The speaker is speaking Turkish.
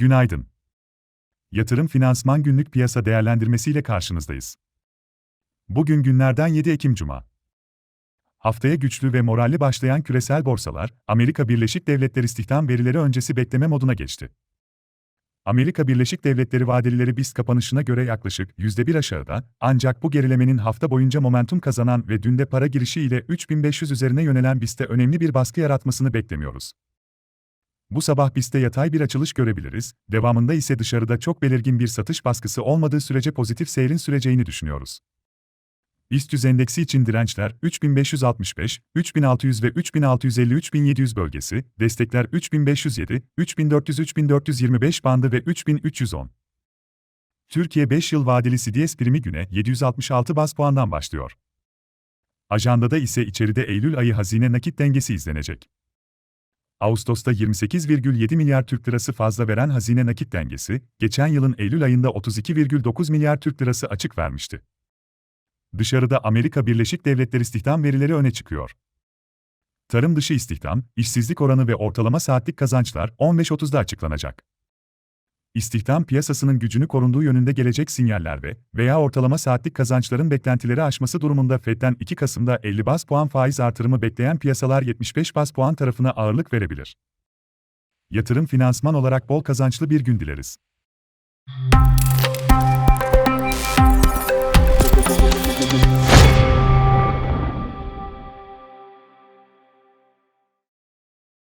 Günaydın. Yatırım Finansman Günlük Piyasa Değerlendirmesi ile karşınızdayız. Bugün günlerden 7 Ekim Cuma. Haftaya güçlü ve moralli başlayan küresel borsalar, Amerika Birleşik Devletleri istihdam verileri öncesi bekleme moduna geçti. Amerika Birleşik Devletleri vadelileri BIST kapanışına göre yaklaşık %1 aşağıda, ancak bu gerilemenin hafta boyunca momentum kazanan ve dünde para girişi ile 3500 üzerine yönelen BIST'e önemli bir baskı yaratmasını beklemiyoruz. Bu sabah BIST'te yatay bir açılış görebiliriz, devamında ise dışarıda çok belirgin bir satış baskısı olmadığı sürece pozitif seyrin süreceğini düşünüyoruz. BIST 100 endeksi için dirençler 3565, 3600 ve 3650-3700 bölgesi, destekler 3507, 3400-3425 bandı ve 3310. Türkiye 5 yıl vadeli CDS primi güne 766 bas puandan başlıyor. Ajandada ise içeride Eylül ayı hazine nakit dengesi izlenecek. Ağustos'ta 28,7 milyar Türk lirası fazla veren hazine nakit dengesi, geçen yılın Eylül ayında 32,9 milyar Türk lirası açık vermişti. Dışarıda Amerika Birleşik Devletleri istihdam verileri öne çıkıyor. Tarım dışı istihdam, işsizlik oranı ve ortalama saatlik kazançlar 15.30'da açıklanacak. İstihdam piyasasının gücünü korunduğu yönünde gelecek sinyaller ve veya ortalama saatlik kazançların beklentileri aşması durumunda FED'den 2 Kasım'da 50 bas puan faiz artırımı bekleyen piyasalar 75 bas puan tarafına ağırlık verebilir. Yatırım finansman olarak bol kazançlı bir gün dileriz.